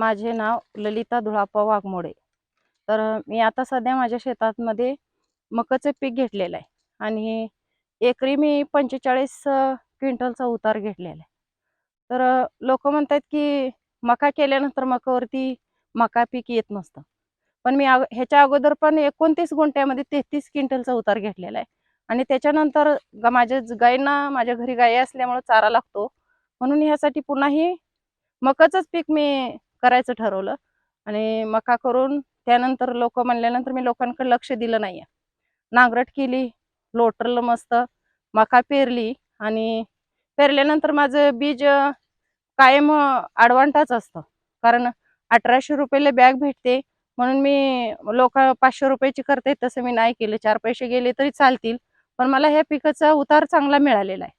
माझे नाव ललिता धुळाप्पा वाघमोडे. तर मी आता सध्या माझ्या शेतामध्ये मकाचं पीक घेतलेलं आहे. आणि एकरी मी पंचेचाळीस क्विंटलचा उतार घेतलेला आहे. तर लोक म्हणतात की मका केल्यानंतर मकावरती मका पीक येत नसतं. पण मी अग ह्याच्या अगोदर पण एकोणतीस गुंठ्यामध्ये तेहतीस क्विंटलचा उतार घेतलेला आहे. आणि त्याच्यानंतर माझ्या गायींना माझ्या घरी गायी असल्यामुळं चारा लागतो. म्हणून ह्यासाठी पुन्हाही मकाचंच पीक मी करायचं ठरवलं. आणि मका करून त्यानंतर लोक म्हणल्यानंतर मी लोकांकडे लक्ष दिलं नाही नांगरट केली लोटरलं मस्त मका पेरली आणि पेरल्यानंतर माझं बीज कायम ॲडव्हान्टाच असतं. कारण अठराशे रुपयाला बॅग भेटते. म्हणून मी लोक पाचशे रुपयाची करते तसं मी नाही केलं. चार पैसे गेले तरी चालतील. पण मला ह्या पिकाचा उतार चांगला मिळालेला आहे.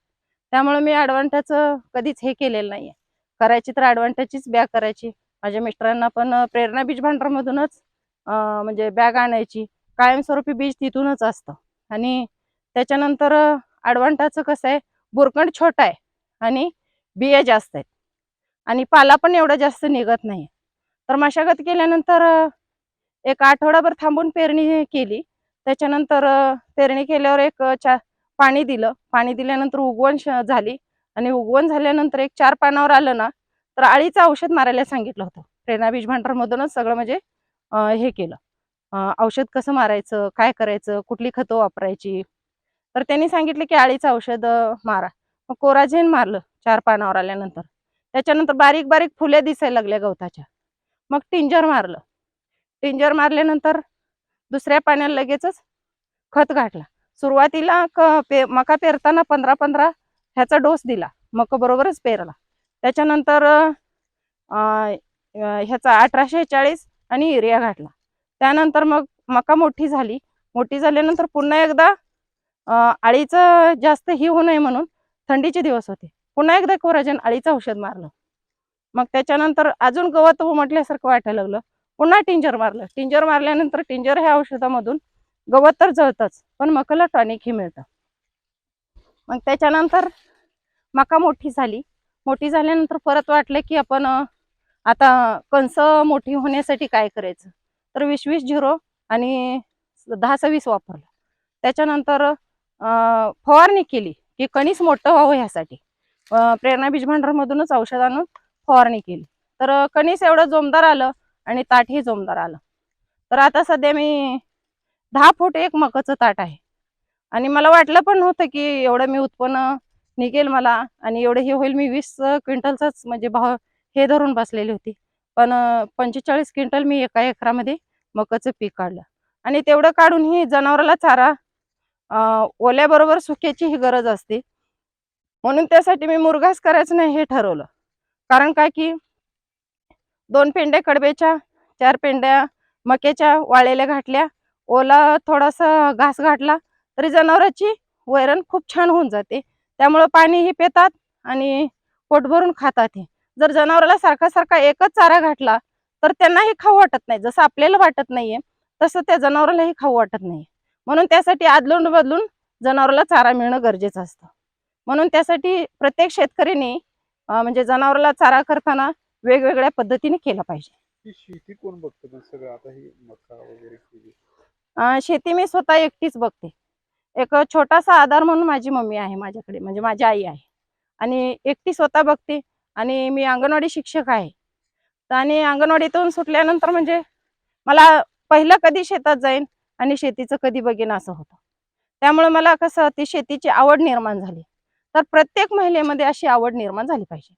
त्यामुळे मी ॲडव्हान्टाचं कधीच हे केलेलं नाही आहे करायची तर ॲडव्हान्टेजचीच बॅग करायची. माझ्या मिस्टरांना पण प्रेरणा बीज भांडारमधूनच म्हणजे बॅग आणायची. कायमस्वरूपी बीज तिथूनच असतं. आणि त्याच्यानंतर ॲडव्हान्टाचं कसं आहे बुरकंड छोटा आहे आणि बिया जास्त आहेत. आणि पाला पण एवढा जास्त निघत नाही तर मशागत केल्यानंतर एक आठवडाभर थांबून पेरणी केली. त्याच्यानंतर पेरणी केल्यावर एक चा पाणी दिलं. पाणी दिल्यानंतर उगवण झाली. आणि उगवण झाल्यानंतर एक चार पानावर आलं ना तर आळीचं औषध मारायला सांगितलं होतं. प्रेरणा बीज भांडारमधूनच सगळं म्हणजे हे केलं. औषध कसं मारायचं काय करायचं कुठली खतं वापरायची? तर त्यांनी सांगितलं की आळीचं औषध मारा. मग कोराझेन मारलं चार पानावर आल्यानंतर. त्याच्यानंतर बारीक बारीक फुले दिसायला लागल्या गवताच्या. मग टिंजर मारलं. टिंजर मारल्यानंतर दुसऱ्या पाण्याला लगेचच खत घातला. सुरुवातीला क पे मका पेरताना पंधरा पंधरा ह्याचा डोस दिला. मका बरोबरच पेरला. त्याच्यानंतर ह्याचा अठराशे चाळीस आणि युरिया घातला. त्यानंतर मग मका मोठी झाली. मोठी झाल्यानंतर पुन्हा एकदा अं, आळीचं जास्त ही होऊ नये म्हणून थंडीचे दिवस होते. पुन्हा एकदा कोराजन आळीचं औषध मारलं. मग त्याच्यानंतर अजून गवत म्हटल्यासारखं वाटायला लागलं. पुन्हा टिंजर मारलं. टिंजर मारल्यानंतर टिंजर ह्या औषधामधून गवत तर जळतच पण मकाला टॉनिकही मिळतं. मग त्याच्यानंतर मका मोठी झाली. मोठी झाल्यानंतर परत वाटलं की आपण आता कंस मोठी होण्यासाठी काय करायचं? तर वीस वीस झिरो आणि दहा सव्वीस वापरलं. त्याच्यानंतर फवारणी केली की कणीस मोठं व्हावं ह्यासाठी. प्रेरणा बीज भांडारमधूनच औषध आणून फवारणी केली. तर कणीस एवढं जोमदार आलं आणि ताटही जोमदार आलं. तर आता सध्या मी दहा फूट एक मकाचं ताट आहे. आणि मला वाटलं पण नव्हतं की एवढं मी उत्पन्न निघेल मला आणि एवढं हे होईल मी वीस क्विंटलचाच म्हणजे भाव हे धरून बसलेली होती. पण पंचेचाळीस क्विंटल मी एका एकरामध्ये मकाचं पीक काढलं. आणि तेवढं काढून ही जनावराला चारा ओल्याबरोबर सुक्याची ही गरज असते. म्हणून त्यासाठी मी मुरघास करायचं नाही हे ठरवलं. कारण काय की दोन पेंड्या कडब्याच्या चार पेंड्या मक्याच्या वाळलेल्या घाटल्या ओला थोडासा घास घातला तरी जनावराची वैरण खूप छान होऊन जाते. त्यामुळं पाणीही पितात आणि पोट भरून खातात हे. जर जनावराला सारखा सारखा एकच चारा घातला तर त्यांनाही खाऊ वाटत नाही. जसं आपल्याला वाटत नाहीये तसं त्या जनावरालाही खाऊ वाटत नाही. म्हणून त्यासाठी आदलून बदलून जनावराला चारा मिळणं गरजेचं असतं. म्हणून त्यासाठी प्रत्येक शेतकऱ्यांनी अं, म्हणजे जनावराला चारा करताना वेगवेगळ्या पद्धतीने केला पाहिजे. ही शेती कोण बघतं सगळं? आता ही मका वगैरे शेती मी स्वतः एकटीच बघते. एक छोटासा आधार म्हणून माझी मम्मी आहे माझ्याकडे म्हणजे माझी आई आहे. आणि एकटी स्वतः बघते आणि मी अंगणवाडी शिक्षक आहे. तर आणि अंगणवाडीतून सुटल्यानंतर म्हणजे मला पहिलं कधी शेतात जाईन आणि शेतीचं कधी बघेन असं होतं. त्यामुळे मला कसं ती शेतीची आवड निर्माण झाली. तर प्रत्येक महिलेमध्ये अशी आवड निर्माण झाली पाहिजे.